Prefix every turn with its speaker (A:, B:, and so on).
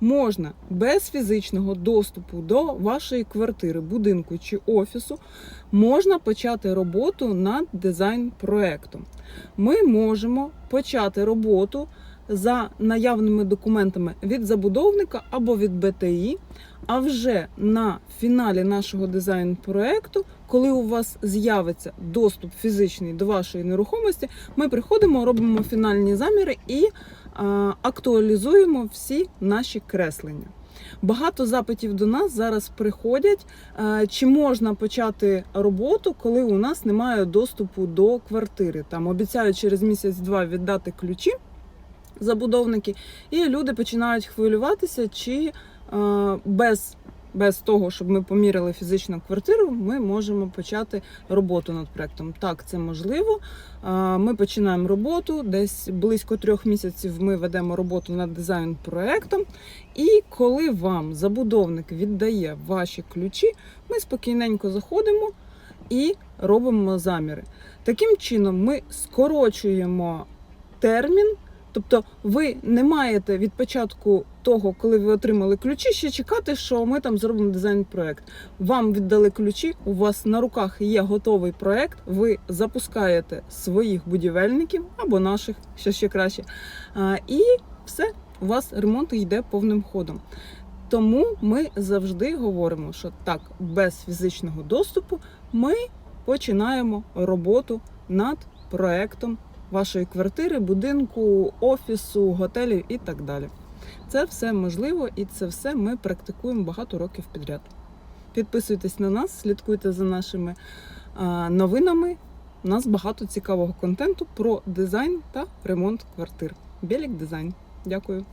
A: можна без фізичного доступу до вашої квартири, будинку чи офісу, можна почати роботу над дизайн-проектом. Ми можемо почати роботу за наявними документами від забудовника або від БТІ. А вже на фіналі нашого дизайн-проекту, коли у вас з'явиться доступ фізичний до вашої нерухомості, ми приходимо, робимо фінальні заміри і а, актуалізуємо всі наші креслення. Багато запитів до нас зараз приходять, е, чи можна почати роботу, коли у нас немає доступу до квартири. Там обіцяють через місяць-два віддати ключі забудовники, і люди починають хвилюватися, чи е, без, без того, щоб ми поміряли фізичну квартиру, ми можемо почати роботу над проектом. Так, це можливо. Е, Ми починаємо роботу. Десь близько трьох місяців ми ведемо роботу над дизайн-проектом. І коли вам забудовник віддає ваші ключі, ми спокійненько заходимо і робимо заміри. Таким чином, ми скорочуємо термін. Тобто ви не маєте від початку того, коли ви отримали ключі, ще чекати, що ми там зробимо дизайн-проект. Вам віддали ключі, у вас на руках є готовий проект. Ви запускаєте своїх будівельників або наших, що ще краще. І все, у вас ремонт йде повним ходом. Тому ми завжди говоримо, що так, без фізичного доступу ми починаємо роботу над проектом вашої квартири, будинку, офісу, готелю і так далі. Це все можливо і це все ми практикуємо багато років підряд. Підписуйтесь на нас, слідкуйте за нашими новинами. У нас багато цікавого контенту про дизайн та ремонт квартир. Білік дизайн. Дякую.